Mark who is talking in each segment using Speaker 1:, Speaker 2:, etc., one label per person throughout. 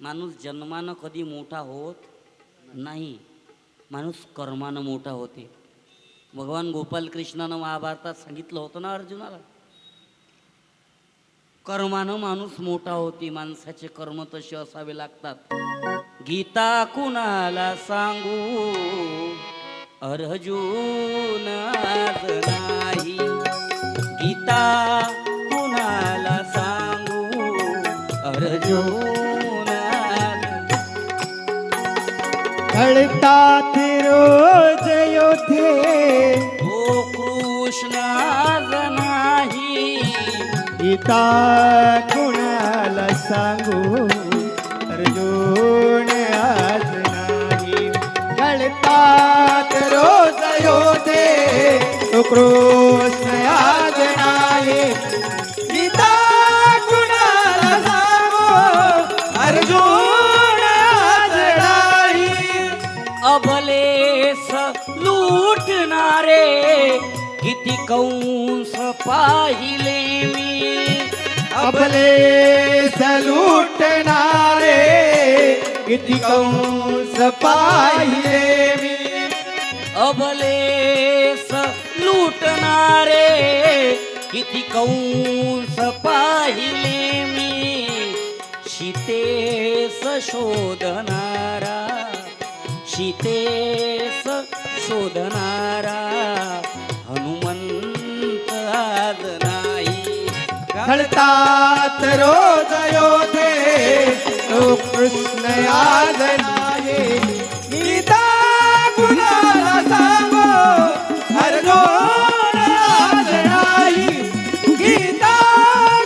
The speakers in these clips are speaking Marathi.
Speaker 1: माणूस जन्मानं कधी मोठा होत नाही. माणूस कर्मानं मोठा होते. भगवान गोपाल कृष्णानं महाभारतात सांगितलं होतं ना अर्जुनाला? कर्मानं माणूस मोठा होती माणसाचे कर्म तसे असावे लागतात. गीता कुणाला सांगू? अर्जुन नाही. गीता कुणाला सांगू? अर्जुन
Speaker 2: घडतात रोज योधे.
Speaker 1: तो कृष्ण नाही.
Speaker 2: गीता कुणाला सांगू? अर्जुन आज नाही. घडतात रोज तो कृष्ण
Speaker 1: पाहिले मी.
Speaker 2: आपले सलूटणारे किती कंस पाहिले मी.
Speaker 1: अबलेस लूटणारे किती कंस पाहिले मी. शीतेस शोधणारा शीतेस शोधणारा.
Speaker 2: म्हणतात रोज योधे तो कृष्ण आज गीता सांगो अर्जुन आज नाही. गीता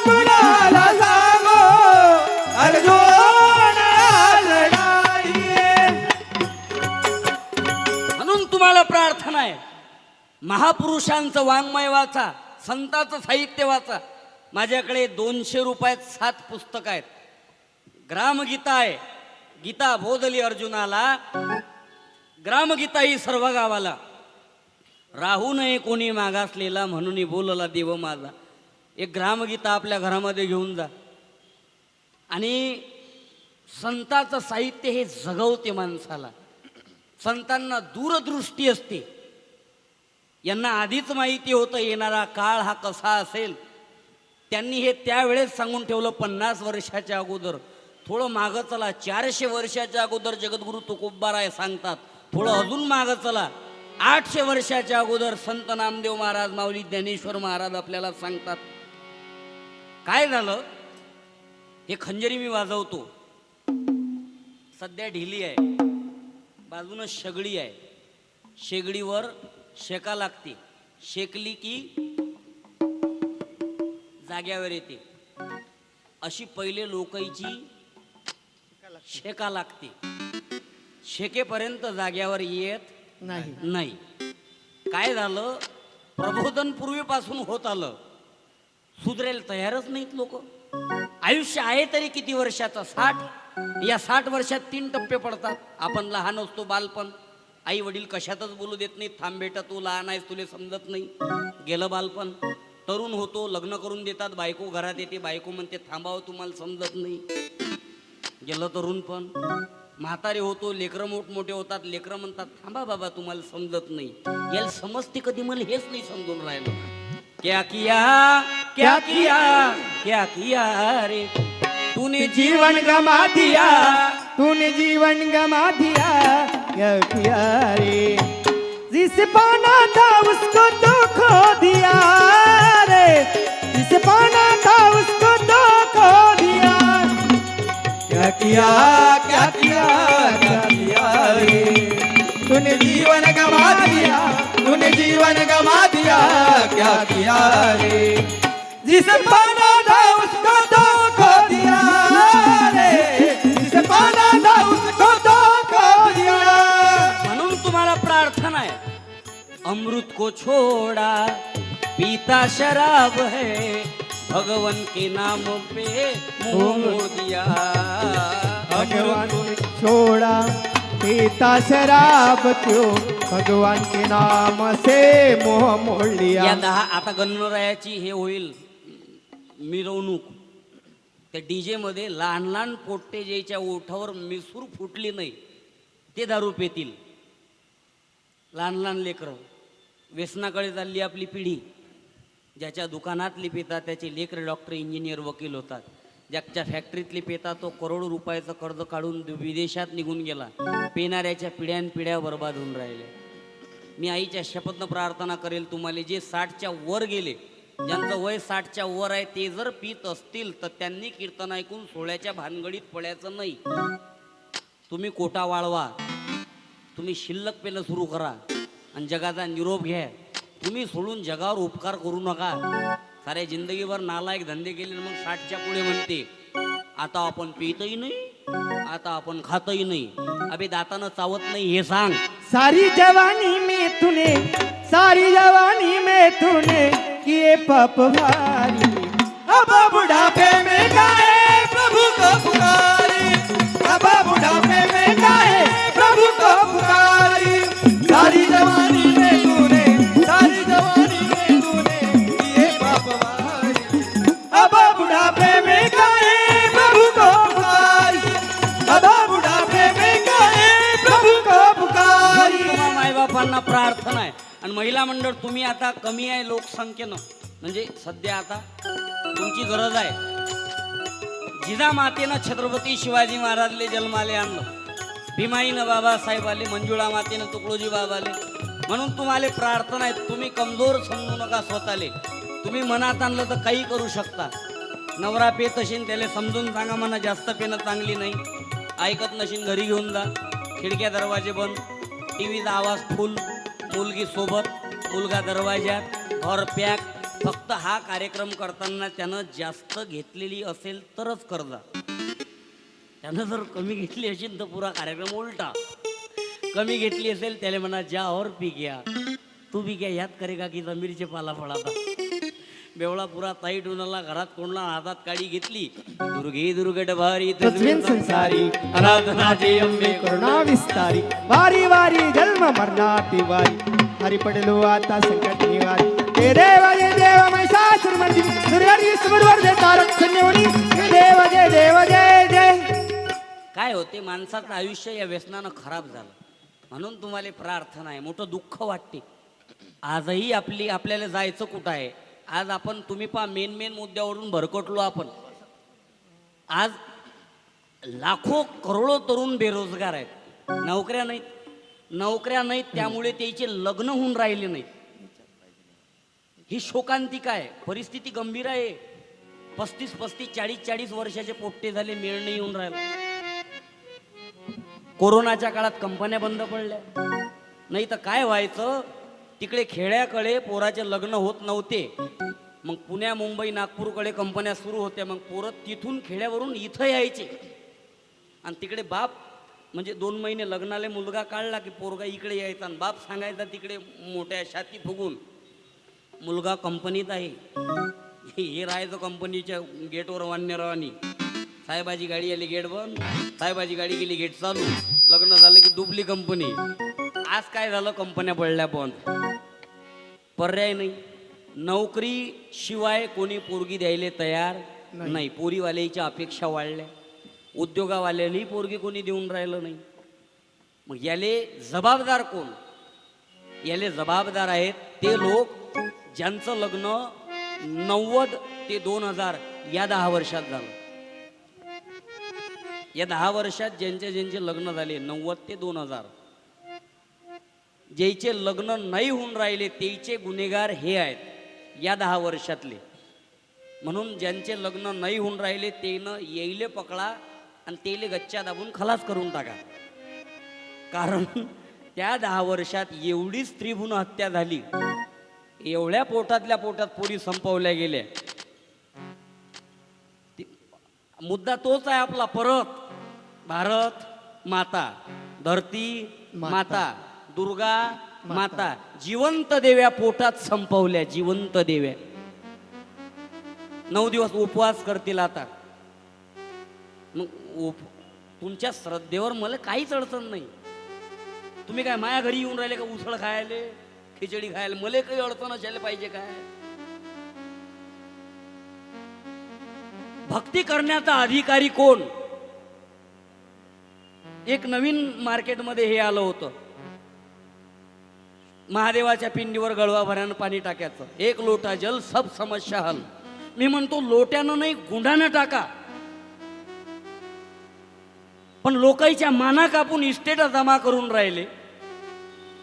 Speaker 2: कुणाला सांगो आज नाही
Speaker 1: म्हणून तुम्हाला प्रार्थना आहे. महापुरुषांचं वाङ्मय वाचा संतांचं साहित्य वाचा. माझ्याकडे दोनशे रुपयात सात पुस्तक आहेत. ग्रामगीता आहे. गीता बोधली अर्जुनाला. ग्रामगीता ही सर्व गावाला. राहू नये कोणी मागासलेला म्हणून बोलला देव माझा. एक ग्रामगीता आपल्या घरामध्ये घेऊन जा. आणि संताचं साहित्य हे जगवते माणसाला. संतांना दूरदृष्टी असते. यांना आधीच माहिती होतं येणारा काळ हा कसा असेल. त्यांनी हे त्यावेळेस सांगून ठेवलं पन्नास वर्षाच्या अगोदर. थोडं मागं चला चारशे वर्षाच्या अगोदर जगद्गुरु तुकोबाराय सांगतात. थोडं अजून मागं चला. आठशे वर्षाच्या अगोदर संत नामदेव महाराज माऊली ज्ञानेश्वर महाराज आपल्याला सांगतात. काय झालं? हे खंजरी मी वाजवतो. सध्या ढिली आहे. बाजूनं शेगडी आहे. शेगडीवर शेका लागते. शेकली की जाग्यावर येते. अशी पहिले लोकांची शेका लागते. शेकेपर्यंत जाग्यावर येत
Speaker 2: नाही.
Speaker 1: नाही. काय झालं? प्रबोधन पूर्वीपासून होत आलं. सुधरेल तयारच नाहीत लोक. आयुष्य आहे तरी किती वर्षाचं? साठ. या साठ वर्षात तीन टप्पे पडतात. आपण लहान असतो बालपण. आई वडील कशातच बोलू देत नाही थांब बेटा तू लहान आहेस तुले समजत नाही. गेलं बालपण. तरुण होतो लग्न करून देतात बायको घरात येते बायको म्हणते थांबावं तुम्हाला समजत नाही. गेलं तरुण पण. म्हातारे होतो लेकरं मोठमोठे होतात लेकरं म्हणतात थांबा बाबा तुम्हाला समजत नाही. याला समजते कधी मला हेच नाही समजून राहिलं. क्या किया क्या किया क्या किया रे? तूने
Speaker 2: जीवन गमा दिया तूने जीवन गमा दिया क्या किया रे? जिसे पाना था उसको तो खो दिया रे। जिसे पाना था उसको तो खो दिया। क्या किया क्या किया क्या किया रे। तूने जीवन गवा दिया, तूने जीवन गवा दिया, क्या किया रे। जिसे पाना
Speaker 1: अमृत को छोड़ा पीता शराब है भगवन के नाम पे मुंह मोड़ दिया।
Speaker 2: भगवान छोड़ा पीता शराब क्यों भगवान के नाम से मोह मोड़ लिया।
Speaker 1: या दहा आता गणरायाची हे होईल मिरवणूक. त्या डीजे मध्ये लहान लहान पोट्टे ज्याच्या ओठावर मिसूर फुटली नाही ते दारू पेतील. लहान लहान लेकरं. व्यसनाकडे चालली आपली पिढी. ज्याच्या दुकानातली पितात त्याचे लेकर डॉक्टर इंजिनियर वकील होतात. ज्याच्या फॅक्टरीतली पेता तो करोडो रुपयाचं कर्ज काढून विदेशात निघून गेला. पेणाऱ्याच्या पिढ्यानपिढ्या बरबाद बर्बाद होऊन राहिले. मी आईच्या शपथनं प्रार्थना करेल तुम्हाला जे साठच्या वर गेले ज्यांचं वय साठच्या वर आहे ते जर पित असतील तर त्यांनी कीर्तन ऐकून सोळ्याच्या भानगडीत पडायचं नाही. तुम्ही कोटा वाळवा. तुम्ही शिल्लक पेनं सुरू करा. आणि जगाचा निरोप घ्या. तुम्ही सोडून जगावर उपकार करू नका. सारे जिंदगीभर नालायक धंदे केले मग साठच्या पुढे म्हणते आता आपण पितही नाही आता आपण खातही नाही. अबे दातानं चावत नाही हे सांग.
Speaker 2: सारी जवानी में तूने सारी जवानी में तूने किए पाप भारी अब बुढ़ापे में गाए प्रभु को पुकारी. अब बुढ़ापे में
Speaker 1: आणि महिला मंडळ तुम्ही आता कमी आहे लोकसंख्येनं. म्हणजे सध्या आता तुमची गरज आहे. जिजा मातेनं छत्रपती शिवाजी महाराजले जन्माले आणलं. भीमाईनं बाबासाहेब आले मंजुळा मातेनं तुकडोजी बाबा आले. म्हणून तुम्हाला प्रार्थना आहे तुम्ही कमजोर समजू नका स्वतःले. तुम्ही मनात आणलं तर काही करू शकता. नवरा पेत असेल त्याला समजून सांगा म्हणा जास्त पेनं चांगली नाही. ऐकत नशीन घरी घेऊन जा. खिडक्या दरवाजे बंद. टी व्हीचा आवाज फुल मुलगी सोबत मुलगा दरवाज्यात घर पॅक फक्त हा कार्यक्रम करताना त्यानं जास्त घेतलेली असेल तरच कर्जा. त्यानं जर कमी घेतली असेल तर पुरा कार्यक्रम उलटा. कमी घेतली असेल त्याला म्हणा जा और पी घ्या. तू बी क्या करे करेगा की जमीरचे पाला फळाचा बेवळा पुरा ताईट उन्हाला घरात कोणला हातात काडी घेतली? दुर्गे दुर्गट भारी
Speaker 2: संसारी.
Speaker 1: आराधनाचे अंबे
Speaker 2: करुणा विस्तारी. वारी वारी जन्म मरणाटी वारी. हरी पडलो आता संकट निवारी. हे देव जय देव महिषासुर मर्दिनी दुर्गारी सुमरवर जय तारक संजीवनी हे देव जय देव जय जय
Speaker 1: काय होते माणसाचं आयुष्य या व्यसनानं खराब झालं. म्हणून तुम्हाला प्रार्थना आहे. मोठं दुःख वाटते. आजही आपली आपल्याला जायचं कुठं आहे? आज आपण तुम्ही पहा मेन मेन मुद्द्यावरून भरकटलो आपण. आज लाखो करोडो तरुण बेरोजगार आहेत. नोकऱ्या नाहीत. नोकऱ्या नाहीत त्यामुळे त्याचे लग्न होऊन राहिले नाहीत. ही शोकांतिका आहे परिस्थिती गंभीर आहे. पस्तीस पस्तीस चाळीस चाळीस वर्षाचे पोट्टे झाले मेळ नाही येऊन राहिला. कोरोनाच्या काळात कंपन्या बंद पडल्या. नाही तर काय व्हायचं? तिकडे खेड्याकडे पोराचे लग्न होत नव्हते. मग पुण्या मुंबई नागपूरकडे कंपन्या सुरू होत्या. मग पोरं तिथून खेड्यावरून इथं यायचे. आणि तिकडे बाप म्हणजे दोन महिने लग्नाला मुलगा काढला की पोरगा इकडे यायचा आणि बाप सांगायचा तिकडे मोठ्या छाती फुगून मुलगा कंपनीत आहे. हे राहायचं कंपनीच्या गेटवर वान्यरावानी. साहेबाची गाडी आली गेट बंद. साहेबाची गाडी गेली गेट चालू. लग्न झालं की डुबली कंपनी. आज काय झालं? कंपन्या पडल्या बंद. पर्याय नाही. नोकरी शिवाय कोणी पोरगी द्यायला तयार नाही. पोरीवाल्याच्या अपेक्षा वाढल्या. उद्योगावाल्यालाही पोरगी कोणी देऊन राहिलं नाही. मग याले जबाबदार कोण? याले जबाबदार आहेत ते लोक ज्यांचं लग्न नव्वद ते दोन हजार या दहा वर्षात झालं. या दहा वर्षात ज्यांचे ज्यांचे लग्न झाले नव्वद ते दोन हजार. ज्याचे लग्न नाही होऊन राहिले तेचे गुन्हेगार हे आहेत या दहा वर्षातले. म्हणून ज्यांचे लग्न नाही होऊन राहिले तेनं येईले पकडा आणि तेले गच्च्या दाबून खलास करून टाका. कारण त्या दहा वर्षात एवढी स्त्रीभूण हत्या झाली. एवढ्या पोटातल्या पोटात पोरी संपवल्या गेल्या. मुद्दा तोच आहे आपला परत. भारत माता धरती
Speaker 2: माता.
Speaker 1: माता. दुर्गा माता जिवंत देव्या पोटात संपवल्या जिवंत देव्या. नऊ दिवस उपवास करतील आता. मग उप तुमच्या श्रद्धेवर मला काहीच अडचण नाही. तुम्ही काय माया घरी येऊन राहिले का उसळ खायले खिचडी खायला? मला काही अडचण असायला पाहिजे काय? भक्ती करण्याचा अधिकारी कोण? एक नवीन मार्केटमध्ये हे आलं होतं. महादेवाच्या पिंडीवर गळवाभरानं पाणी टाकायचं. एक लोटा जल सब समस्या हल. मी म्हणतो लोट्यानं नाही गुंडानं टाका. पण लोकाईच्या माना कापून इस्टेट जमा करून राहिले.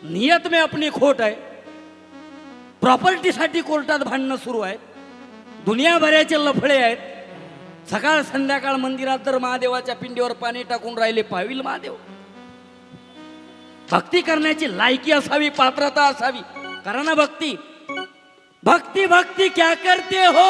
Speaker 1: नियत में आपली खोट आहे. प्रॉपर्टीसाठी कोर्टात भांडणं सुरू आहे दुनियाभराचे लफडे आहेत. सकाळ संध्याकाळ मंदिरात तर महादेवाच्या पिंडीवर पाणी टाकून राहिले पाहिल महादेव. भक्ती करण्याची लायकी असावी पात्रता असावी. करा ना भक्ती भक्ति भक्ति क्या करते हो?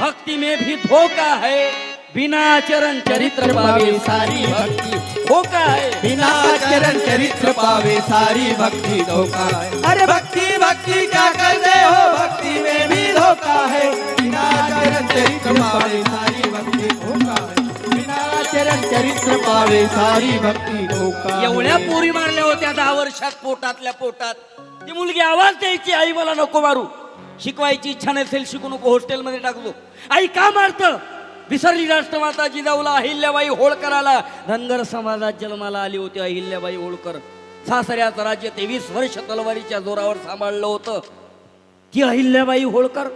Speaker 1: भक्ति में भी धोखा है. बिना चरण चरित्र पावे सारी भक्ति धोखा है.
Speaker 3: बिना चरण चरित्र पावे सारी भक्ति धोखा है. अरे भक्ति भक्ति क्या करते हो? भक्ति में भी धोखा है. बिना चरण चरित्र पावे सारी भक्ति धोखा है. चरण चरित्र पावे सारी भक्ती
Speaker 1: एवढ्या पोरी मारल्या होत्या दहा वर्षात पोटातल्या पोटात. ती मुलगी आवाज द्यायची आई मला नको मारू. शिकवायची इच्छा नसेल शिकू नको हॉस्टेलमध्ये टाकतो. आई का मारत? विसरली राष्ट्रमाता जिजाऊला अहिल्याबाई होळकराला. धनगर समाजात जन्माला आली होती अहिल्याबाई होळकर. सासऱ्याचं राज्य तेवीस वर्ष तलवारीच्या जोरावर सांभाळलं होतं. ती अहिल्याबाई होळकर.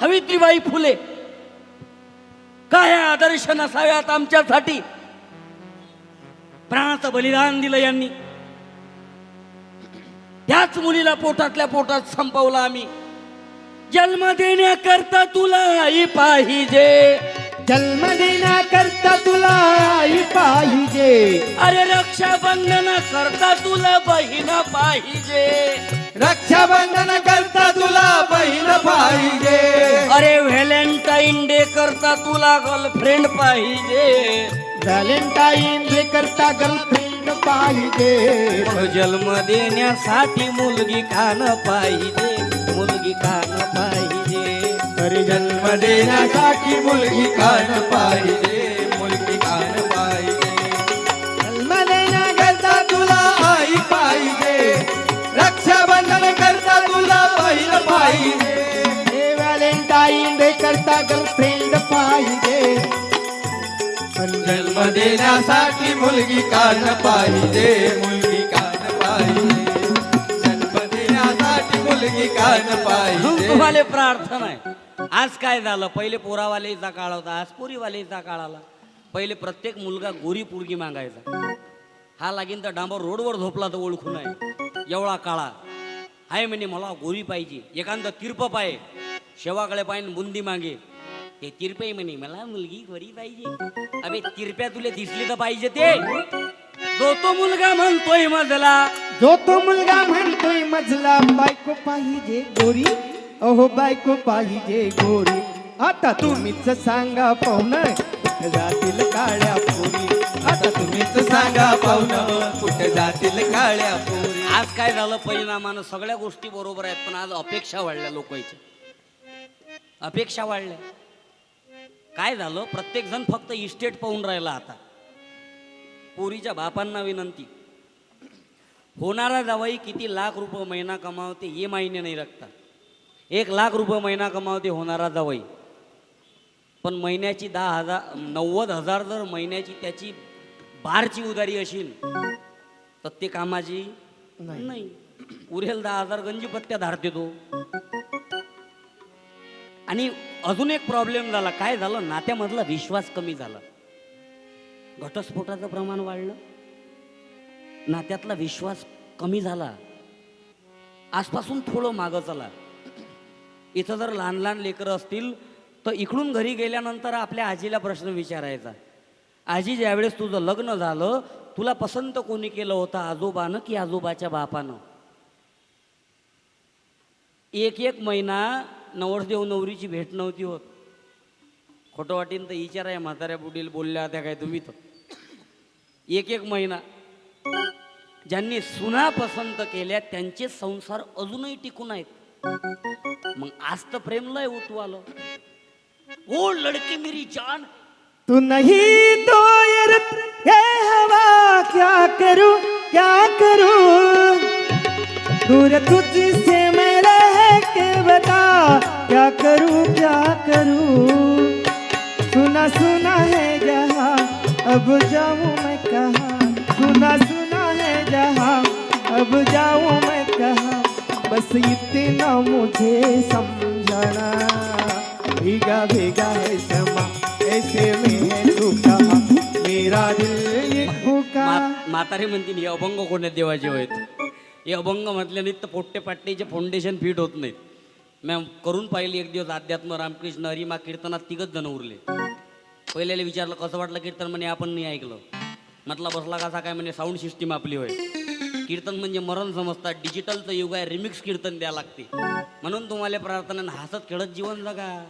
Speaker 1: सावित्रीबाई फुले. काय आदर्श नसाव्यात आमच्यासाठी. प्राणाचं बलिदान दिलं यांनी. त्याच मुलीला पोटातल्या पोटात संपवलं आम्ही. जन्म देण्याकरता तुला आई पाहिजे.
Speaker 2: जन्म देण्याकरता तुला आई पाहिजे.
Speaker 1: अरे रक्षाबंधन करता तुला बहीण पाहिजे.
Speaker 3: रक्षाबंधन करता तुला बहीण पाहिजे.
Speaker 1: अरे व्हॅलेंटाईन डे करता तुला गर्लफ्रेंड पाहिजे.
Speaker 2: व्हॅलेंटाईन डे करता गर्लफ्रेंड पाहिजे.
Speaker 1: जन्म देण्यासाठी मुलगी खान पाहिजे. मुलगी खान पाहिजे.
Speaker 2: अरे
Speaker 3: जन्म देण्यासाठी मुलगी कान पाहिजे.
Speaker 2: डे गर्लफ्रेंड पाहिजे. पण
Speaker 3: जन्म देण्यासाठी मुलगी कान पाहिजे. मुलगी कान पाहिजे. जन्म देण्यासाठी मुलगी कान
Speaker 1: म्हणून
Speaker 3: पाहिजे.
Speaker 1: तुम्हाला प्रार्थना आहे. आज काय झालं? पहिले पोरावालेचा काळ होता आज पोरीवालेचा काळ आला. पहिले प्रत्येक मुलगा गोरी पुरगी मागायचा. हा लागीन तर डांबर रोडवर झोपला तर ओळखून आहे एवढा काळा. आहे म्हणे मला गोरी पाहिजे. एखादं तिरप पाहिजे शेवाकडे पाहिजे बुंदी मागे. ते तिरपे म्हणे मला मुलगी गोरी पाहिजे. अबे तिरप्या तुला दिसली तर पाहिजे ते. जो तो मुलगा म्हणतोय मजला.
Speaker 2: जो तो मुलगा म्हणतोय मजला बायको पाहिजे गोरी. अहो बायको पाहिजे गोरी. आता तुम्हीच सांगा पाहुण जातील काळ्या पोरी.
Speaker 3: आता तुम्हीच सांगा पाहुणं कुठे जातील काळ्या पोरी.
Speaker 1: आज काय झालं परिणामानं सगळ्या गोष्टी बरोबर आहेत पण आज अपेक्षा वाढल्या लोकांच्या अपेक्षा वाढल्या. काय झालं? प्रत्येक जण फक्त इस्टेट पाहून राहिला आता. पोरीच्या बापांना विनंती. होणारा जावाई किती लाख रुपये महिना कमावते हे मायने नाही रखता. एक लाख रुपये महिना कमावते होणारा जावाई पण महिन्याची दहा हजार नव्वद हजार जर महिन्याची त्याची बारची उदारी असेल तर ते कामाची नाही. उरेल दहा हजार गंजी पत्त्या धारते तो. आणि अजून एक प्रॉब्लेम झाला. काय झालं? नात्यामधला विश्वास कमी झाला. घटस्फोटाचं प्रमाण वाढलं. नात्यातला विश्वास कमी झाला. आजपासून थोडं मागं चला. इथं जर लहान लहान लेकरं असतील तर इकडून घरी गेल्यानंतर आपल्या आजीला प्रश्न विचारायचा. आजी ज्यावेळेस तुझं लग्न झालं तुला पसंत कोणी केलं होतं आजोबानं की आजोबाच्या बापानं? एक एक महिना नवरदेव नवरीची भेट नव्हती होत. खोटं वाटीन तर विचार आहे म्हाताऱ्या बुडील बोलल्या त्या काय तुम्ही तर. एक एक महिना ज्यांनी सुना पसंत केल्या त्यांचे संसार अजूनही टिकून आहेत. मग आज तर प्रेम लय उतू आलं. ओ लडकी मेरी जान.
Speaker 2: तू नहीं तो यार ये हवा क्या करूं क्या करूं? दूर तू मैं के बता क्या करूं क्या करूं? सुना सुना है जहाँ अब जाऊँ मैं कहाँ? सुना सुना है जहाँ अब जाऊँ मैं कहाँ? बस इतना मुझे समझना। भीगा भीगा है समा ऐसे में है तू कहा मेरा दिल ये भूखा
Speaker 1: मा- म्हातारे म्हणतील हे अभंग कोणत्या देवाचे आहेत हे अभंग म्हटल्याने तर पोट्टे पाट्टेचे फाउंडेशन फिट होत नाहीत. मॅम करून पाहिली एक दिवस अध्यात्म रामकृष्ण हरिमा कीर्तनात तिघच जण उरले. पहिल्याला विचारलं कसं वाटलं कीर्तन? म्हणे आपण नाही ऐकलं. म्हटलं बसला कसा काय? म्हणे साऊंड सिस्टीम आपली होय. कीर्तन म्हणजे मरण समजतात डिजिटलचं युग आहे रिमिक्स कीर्तन द्या लागते. म्हणून तुम्हाला प्रार्थना हसत खेळत जीवन जगा.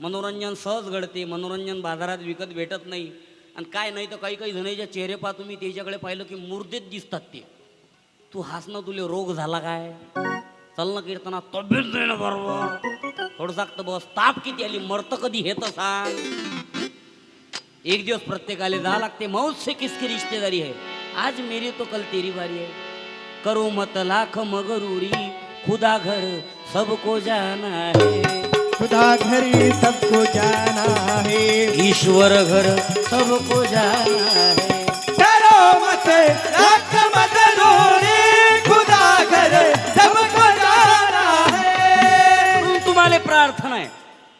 Speaker 1: मनोरंजन सहज घडते मनोरंजन बाजारात विकत भेटत नाही. आणि काय नाही तर काही काही जणांच्या चेहरे पहा तुम्ही त्याच्याकडे पाहिलं की मुर्देत दिसतात ते. तू हसणं तुले रोग झाला काय? चल ना कीर्तना तब्येत नाही ना बरोबर. थोडं तर बस. ताप किती आली? मरत कधी हे तर सांग. एक दिवस प्रत्येकाले जा लागते. मौत से किसकी रिश्तेदारी है आज मेरी तो कल तेरी बारी है करो मत लाख मगरूरी खुदा घर सबको जाना है.
Speaker 2: खुदा घरी सबको जाना है.
Speaker 1: ईश्वर घर सबको जाना है.
Speaker 3: डरो मत रख
Speaker 1: प्रार्थना आहे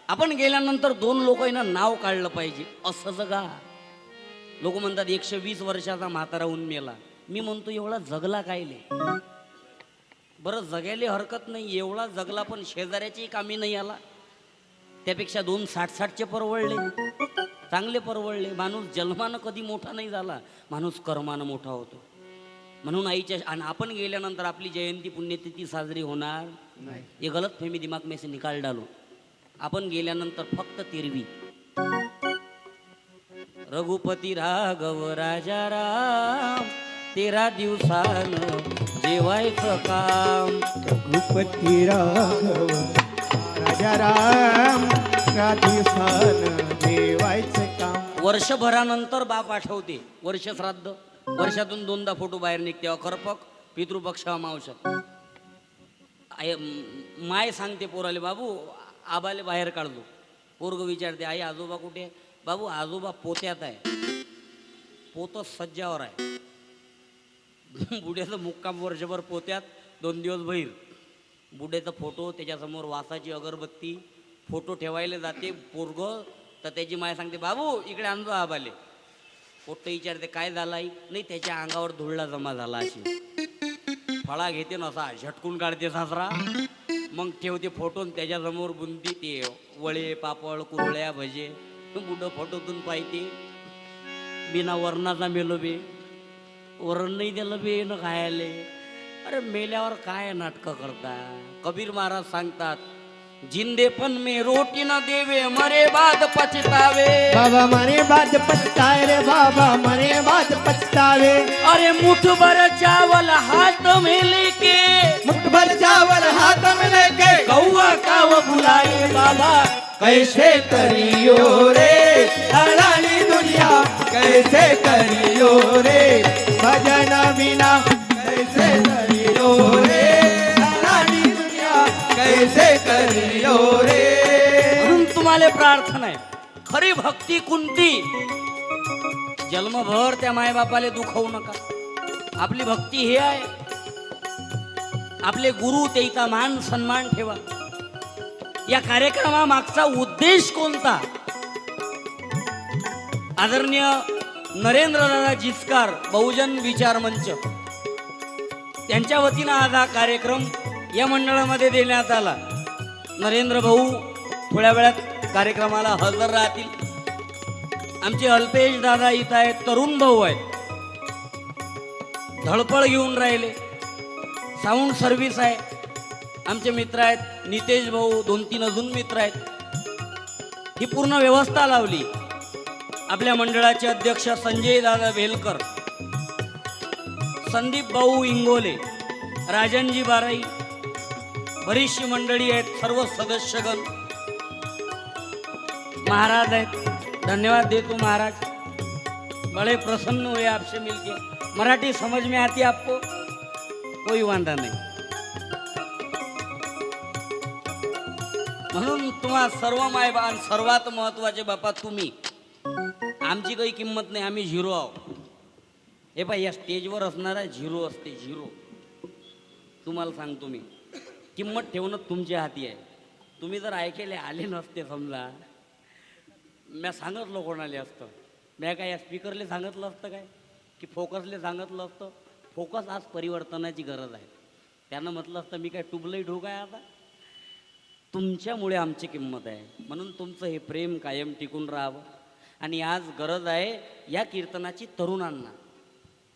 Speaker 1: आपण गेल्यानंतर दोन लोक नाव काढलं पाहिजे. असं जगा. लोक म्हणतात एकशे वीस वर्षाचा म्हातारा होऊन मेला मी म्हणतो एवढा जगला कायले बरं जगायला हरकत नाही. एवढा जगला पण शेजाऱ्याची कामी नाही आला. त्यापेक्षा दोन साठ साठचे परवडले. चांगले परवडले. माणूस जन्मानं कधी मोठा नाही झाला. माणूस कर्मानं मोठा होतो. म्हणून आईच्या आणि आपण गेल्यानंतर आपली जयंती पुण्यतिथी साजरी होणार. ये गलत फहमी दिमाग में से निकाल डालो। आपण गेल्यानंतर फक्त तिरवी। रघुपती राघव राजा राम तेरा दिवसान जेवायचं काम
Speaker 2: रघुपती राघव राजा राम राधेसान देवायचं काम
Speaker 1: वर्षभरानंतर बाप आठवते। वर्ष श्राद्ध वर्षातून दोनदा फोटो बाहेर निघते. अखरपक पितृपक्ष अमावश्य आय माय सांगते पोराले बाबू आबाले बाहेर काढलो पोरग विचारते आई आजोबा कुठे आहे?" बाबू आजोबा पोत्यात आहे. पोतच सज्जावर आहे. बुड्याचं मुक्काम वर्षभर पोत्यात दोन दिवस बाहेर. बुड्याचा फोटो त्याच्यासमोर वासाची अगरबत्ती फोटो ठेवायला जाते पोरग. तर त्याची माय सांगते बाबू इकडे आणतो आबाले. पोट्ट विचारते काय झालं आई? नाही त्याच्या अंगावर धुळला जमा झाला अशी. फळा घेते ना असा झटकून काढते सासरा. मग ठेवते फोटोन त्याच्यासमोर बुंदी ते वळे पापड कुरळ्या भजे. बुडं फोटोतून पाहिते. बिना वरणाचा मेलो बे. वरण नाही दिलं बे न खायले. अरे मेल्यावर काय नाटकं करता? कबीर महाराज सांगतात जिंदेपन में रोटी न देवे मरे बाद पछतावे।
Speaker 2: बाबा मरे बाद पछताए रे बाबा मरे बाद पछतावे।
Speaker 1: अरे मुठ भर चावल हाथ में लेके।
Speaker 3: मुठ भर चावल हाथ में लेके।
Speaker 1: कौआ काव बुलाए बाबा।
Speaker 3: कैसे करियो रे अड़ाली दुनिया कैसे करियो रे?
Speaker 2: भजन बिना
Speaker 3: कैसे करियो रे? रे.
Speaker 1: म्हणून तुम्हाला प्रार्थना आहे. खरी भक्ती कुंती. जन्मभर त्या मायबापाले दुखवू नका. आपली भक्ती हे आहे. आपले गुरु त्याचा मान सन्मान ठेवा. या कार्यक्रमामागचा उद्देश कोणता? आदरणीय नरेंद्रदादा जिचकार बहुजन विचार मंच. त्यांच्या वतीनं आज हा कार्यक्रम या मंडळामध्ये देण्यात आला. नरेंद्र भाऊ थोड्या वेळात कार्यक्रमाला हजर राहतील. आमचे अल्पेश दादा इथं आहेत तरुण भाऊ आहेत. धडपड घेऊन राहिले. साऊंड सर्व्हिस आहे. आमचे मित्र आहेत नितेश भाऊ दोन तीन अजून मित्र आहेत. ही पूर्ण व्यवस्था लावली. आपल्या मंडळाचे अध्यक्ष संजय दादा भेलकर संदीप भाऊ इंगोले राजनजी बाराई बरीचशी मंडळी आहेत सर्व सदस्यगण. महाराज आहेत. धन्यवाद देतो महाराज. बड़े प्रसन्न हुए आपसे मिलके. मराठी समझ में आती आपको कोई वांधा नाही. म्हणून तुम्हा सर्व मायबान सर्वात महत्त्वाचे बापा तुम्ही. आमची काही किंमत नाही आम्ही झिरो आहोत हे पाय या स्टेजवर असणारा झिरो असते झिरो. तुम्हाला सांगतो मी. किंमत ठेवणं तुमच्या हाती आहे. तुम्ही जर ऐकेले आले नसते समजा म्या सांगितलं कोणाला असतं. म्या काय या स्पीकरले सांगितलं असतं काय? की फोकसले सांगितलं असतं? फोकस आज परिवर्तनाची गरज आहे. त्यानं म्हटलं असतं मी काय टुबलंही ढोक आहे आता? तुमच्यामुळे आमची किंमत आहे. म्हणून तुमचं हे प्रेम कायम टिकून राहावं. आणि आज गरज आहे या कीर्तनाची तरुणांना.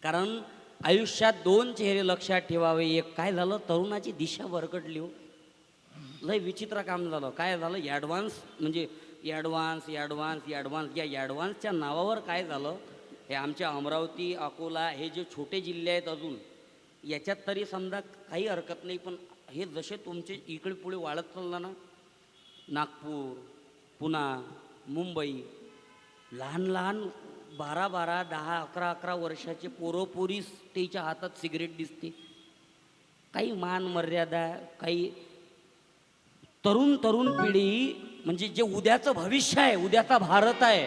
Speaker 1: कारण आयुष्यात दोन चेहरे लक्षात ठेवावे एक काय झालं? तरुणाची दिशा वरकडली हो. लय विचित्र काम झालं. काय झालं? ॲडव्हान्स म्हणजे ॲडव्हान्स ॲडव्हान्स ॲडव्हान्स या ॲडव्हान्सच्या नावावर काय झालं? हे आमच्या अमरावती अकोला हे जे छोटे जिल्हे आहेत अजून याच्यात तरी समजा काही हरकत नाही पण हे जसे तुमचे इकडे पुढे वाढत चाललं ना नागपूर पुणा मुंबई लहान लहान बारा बारा दहा अकरा अकरा वर्षाचे पोरोपोरी त्याच्या हातात सिगरेट दिसते. काही मान मर्यादा काही तरुण तरुण पिढी म्हणजे जे उद्याचं भविष्य आहे उद्याचा भारत आहे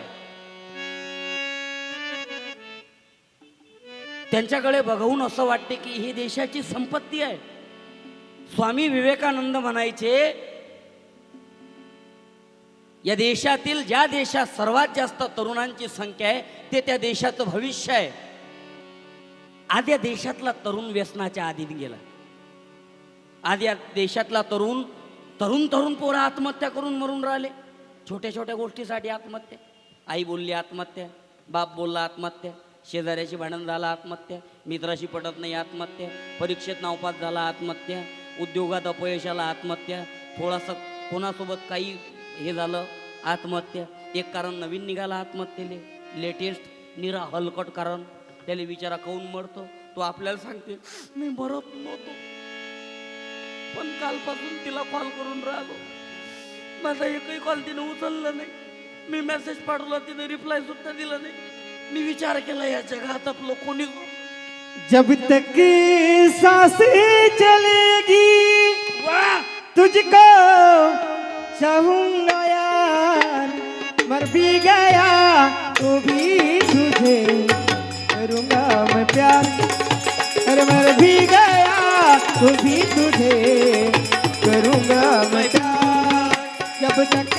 Speaker 1: त्यांच्याकडे बघवून असं वाटते की ही देशाची संपत्ती आहे. स्वामी विवेकानंद म्हणायचे या देशातील ज्या देशात सर्वात जास्त तरुणांची संख्या आहे ते त्या देशाचं भविष्य आहे. आज या देशातला तरुण व्यसनाच्या आधीन गेला. आज या देशातला तरुण तरुण तरुण पोरं आत्महत्या करून मरून राहिले. छोट्या छोट्या गोष्टीसाठी आत्महत्या. आई बोलली आत्महत्या बाप बोलला आत्महत्या शेजाऱ्याशी भांडण झाला आत्महत्या मित्राशी पटत नाही आत्महत्या परीक्षेत नावपास झाला आत्महत्या उद्योगात अपयश आला आत्महत्या थोडासा कोणासोबत काही हे झालं आत्महत्या. एक कारण नवीन निघाला आत्महत्येले. लेटेस्ट निरा हलकट कारण. त्याला विचारा काऊन मरतो? तो आपल्याला सांगते मी मरत नव्हतो. पण कालपासून तिला कॉल करून राहिलो. माझा एकही कॉल तिने उचलला नाही. मी मेसेज पाठवला तिने रिप्लाय सुद्धा दिला नाही. मी विचार केला या जगात आपलं कोणी
Speaker 2: जब तक सांसें चलेगी
Speaker 1: वा!
Speaker 2: तुझको चाहूंगा यार मर भी गया तो भी तुझे। करूंगा मैं प्यार अरे मर भी गया तो भी तुझे। करूंगा मैं प्यार जब तक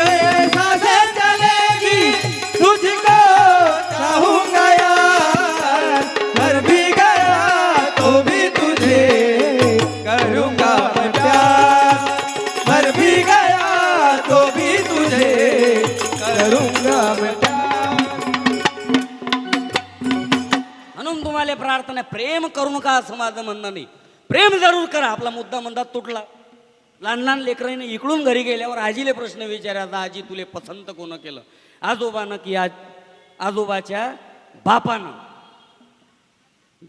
Speaker 1: प्रेम करू नका असं माझं म्हणणं नाही. प्रेम जरूर करा. आपला मुद्दा म्हणतात तुटला. लहान लहान लेकरांनी इकडून घरी गेल्यावर आजीले प्रश्न विचारायचा आजी तुले पसंत कोण केलं? आजोबानं की आज आजोबाच्या बापानं.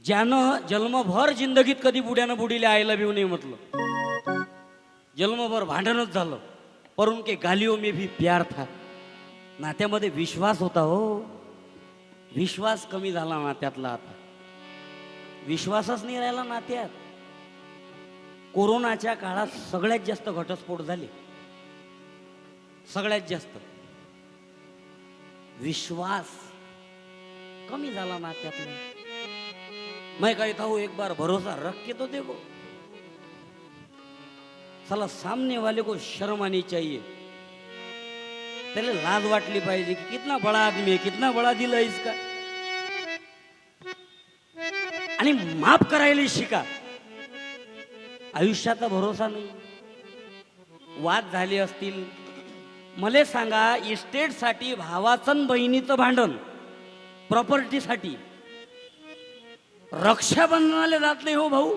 Speaker 1: ज्यानं जन्मभर जिंदगीत कधी बुड्यानं बुडीले आईला भिव नाही म्हटलं. जन्मभर भांडणच झालं. परून के गालिओ में भी प्यार था. नात्यामध्ये विश्वास होता हो. विश्वास कमी झाला नात्यातला आता. विश्वासच नाही राहिला नात्यात. कोरोनाच्या काळात सगळ्यात जास्त घटस्फोट झाले. सगळ्यात जास्त. विश्वास कमी झाला नात्यातला मैं कहता हो, हूं एक बार भरोसा रख के तो देखो साला सामने वाले को शर्म आनी चाहिए. पहले लाज वाटली पाहिजे की कितना बड़ा आदमी है कितना बड़ा दिल है इसका. आणि माफ करायला शिका. आयुष्याचा भरोसा नाही. वाद झाले असतील. मले सांगा इस्टेटसाठी भावाचं बहिणीचं भांडण प्रॉपर्टीसाठी रक्षाबंधनाला जात नाही हो भाऊ.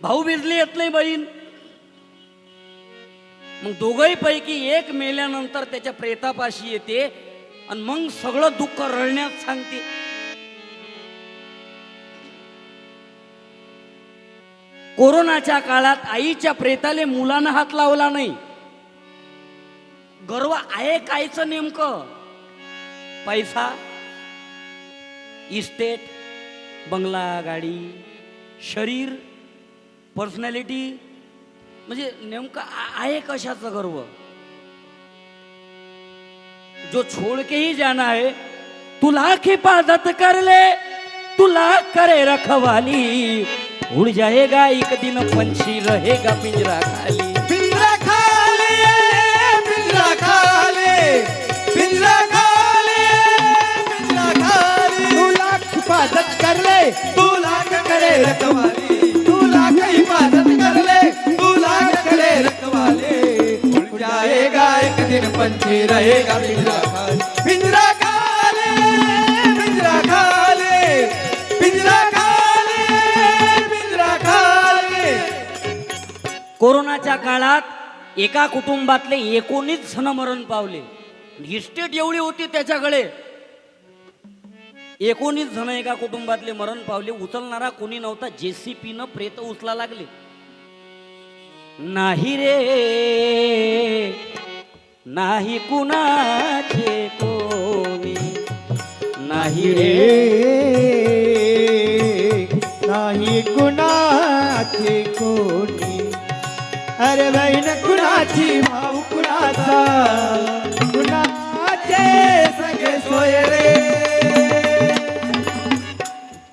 Speaker 1: भाऊ बिजली येत नाही बहीण. मग दोघही पैकी एक मेल्यानंतर त्याच्या प्रेतापाशी येते आणि मग सगळं दुःख रळण्यात सांगते. कोरोनाच्या काळात आईच्या प्रेताले मुलानं हात लावला नाही. गर्व आहे कायचं नेमकं? पैसा इस्टेट बंगला गाडी शरीर पर्सनॅलिटी म्हणजे नेमकं आहे कशाचं गर्व? जो छोड़ के ही जाना है तुला हिफाजत कर ले तुला करे रखवाली उड़ जाएगा एक दिन पंछी रहेगा पिंजरा खाली।
Speaker 3: पिंजरा खाले पिंजरा खाले पिंजरा खाले पिंजरा खाले।
Speaker 2: तू लाख हिफाजत कर ले
Speaker 3: तू लाख करे रखवाली। तू लाख हिफाजत कर ले तू लाख करे रखवाले। उड़ जाएगा एक दिन पंछी रहेगा पिंजरा
Speaker 1: काळात एका कुटुंबातले एकोणीस जण मरण पावले. इस्टेट एवढी होती त्याच्याकडे. एकोणीस जण एका कुटुंबातले मरण पावले. उचलणारा कोणी नव्हता. जेसीपी न प्रेत उचला लागले. नाही रे नाही कुणाचे कोणी. नाही रे
Speaker 2: नाही कुणाचे कोणी. अरे बहीण कुणाची भाऊ कुणाचा? कुणाचे सगळे सोय रे?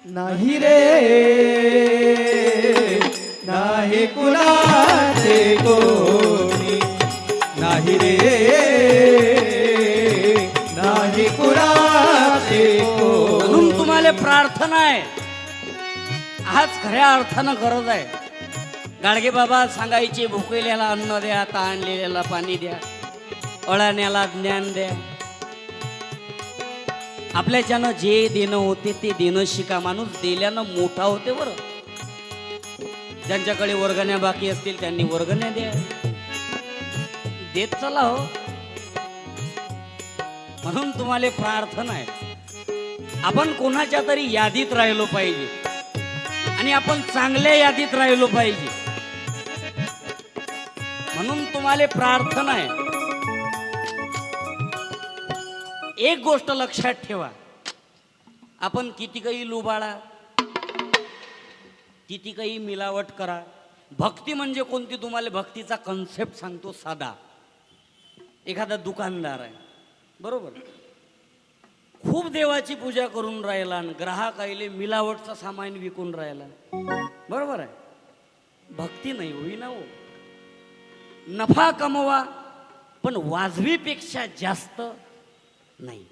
Speaker 2: नाही रे. नाही कुणाचे कोणी.
Speaker 3: नाही रे. नाही कुणाचे कोणी.
Speaker 1: म्हणून तुम्हाला प्रार्थना आहे. आज खऱ्या अर्थानं गरज आहे. गाडगे बाबा सांगायचे भुकेल्याला अन्न द्या ताणलेल्याला पाणी द्या अळाण्याला ज्ञान द्या. आपल्याच्यानं जे देणं होते ते देणं शिका माणूस. दिल्यानं मोठा होते बरं. ज्यांच्याकडे वर्गण्या बाकी असतील त्यांनी वर्गण्या द्या. देत चला हो. म्हणून तुम्हाला प्रार्थना आहे. आपण कोणाच्या तरी यादीत राहिलो पाहिजे. आणि आपण चांगल्या यादीत राहिलो पाहिजे. म्हणून तुम्हाला प्रार्थना आहे. एक गोष्ट लक्षात ठेवा. आपण किती काही लुबाळा किती काही मिलावट करा. भक्ती म्हणजे कोणती? तुम्हाला भक्तीचा कन्सेप्ट सांगतो साधा. एखादा दुकानदार आहे. बरोबर? खूप देवाची पूजा करून राहिला आणि ग्राहक आईले मिलावटचं सामान विकून राहिला. बरोबर आहे? भक्ती नाही होईना हो. नफा कमवा पण वाजवीपेक्षा जास्त नाही.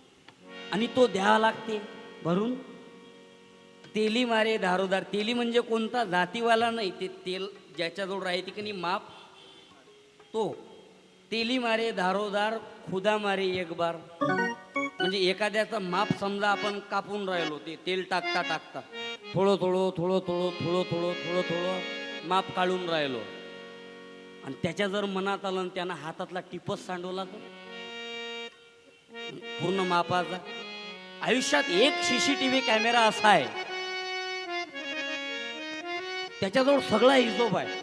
Speaker 1: आणि तो द्यावा लागते. भरून तेली मारे दारोदार. तेली म्हणजे कोणता? जातीवाला नाही. ते तेल ज्याच्याजवळ राहते की नाही? माप. तो तेली मारे दारोदार खुदा मारे एक बार. म्हणजे एखाद्याचं माप समजा आपण कापून राहिलो ते तेल टाकता टाकता. थोडं थोडं थोडं थोडं थोडं थोडं थोडं थोडं माप काढून राहिलो. आणि त्याच्या जर मनात आलं आणि त्यानं हातातला टिपस सांडवला तर? पूर्ण मापाचा. आयुष्यात एक सीसीटीव्ही कॅमेरा असा आहे. त्याच्याजवळ सगळा हिशोब आहे.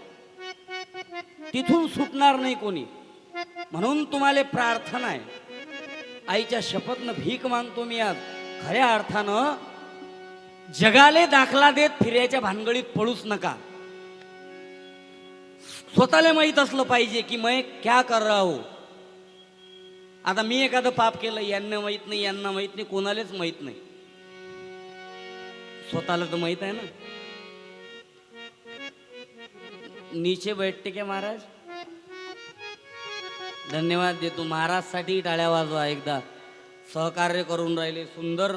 Speaker 1: तिथून सुटणार नाही कोणी. म्हणून तुम्हाला प्रार्थना आहे. आईच्या शपथनं भीक मानतो मी आज. खऱ्या अर्थानं जगाले दाखला देत फिरायच्या भानगडीत पळूच नका. स्वतःला माहीत असलं पाहिजे की मैं क्या कर रहा आता मी एखादं पाप केलं यांना माहीत नाही यांना माहीत नाही कोणालाच माहीत नाही. स्वतःला तर माहीत आहे ना. नीचे बैठते क्या महाराज. धन्यवाद देतो. महाराजसाठी टाळ्या वाजवा एकदा. सहकार्य करून राहिले. सुंदर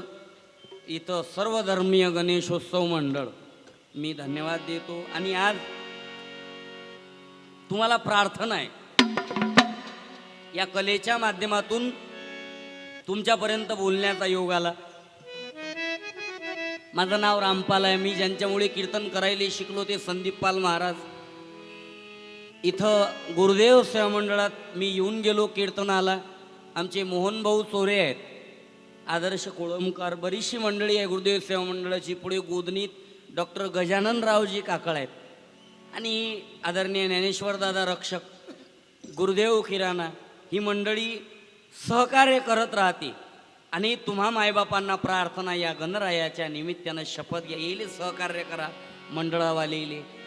Speaker 1: इथं सर्व धर्मीय गणेशोत्सव मंडळ. मी धन्यवाद देतो. आणि आज तुम्हाला प्रार्थना आहे. या कलेच्या माध्यमातून तुमच्यापर्यंत बोलण्याचा योग आला. माझं नाव रामपाल आहे. मी ज्यांच्यामुळे कीर्तन करायला शिकलो ते संदीप पाल महाराज. इथं गुरुदेव सेवा मंडळात मी येऊन गेलो कीर्तनाला. आमचे मोहन भाऊ चोरे आहेत. आदर्श कोळंबकार. बरीचशी मंडळी आहे गुरुदेव सेवा मंडळाची. पुढे गोदनीत डॉक्टर गजाननरावजी काकळ आहेत. आणि आदरणीय ज्ञानेश्वरदादा रक्षक गुरुदेव किराणा ही मंडळी सहकार्य करत राहते. आणि तुम्हा मायबापांना प्रार्थना या गणरायाच्या निमित्तानं शपथ घ्या. येईल सहकार्य करा मंडळावाले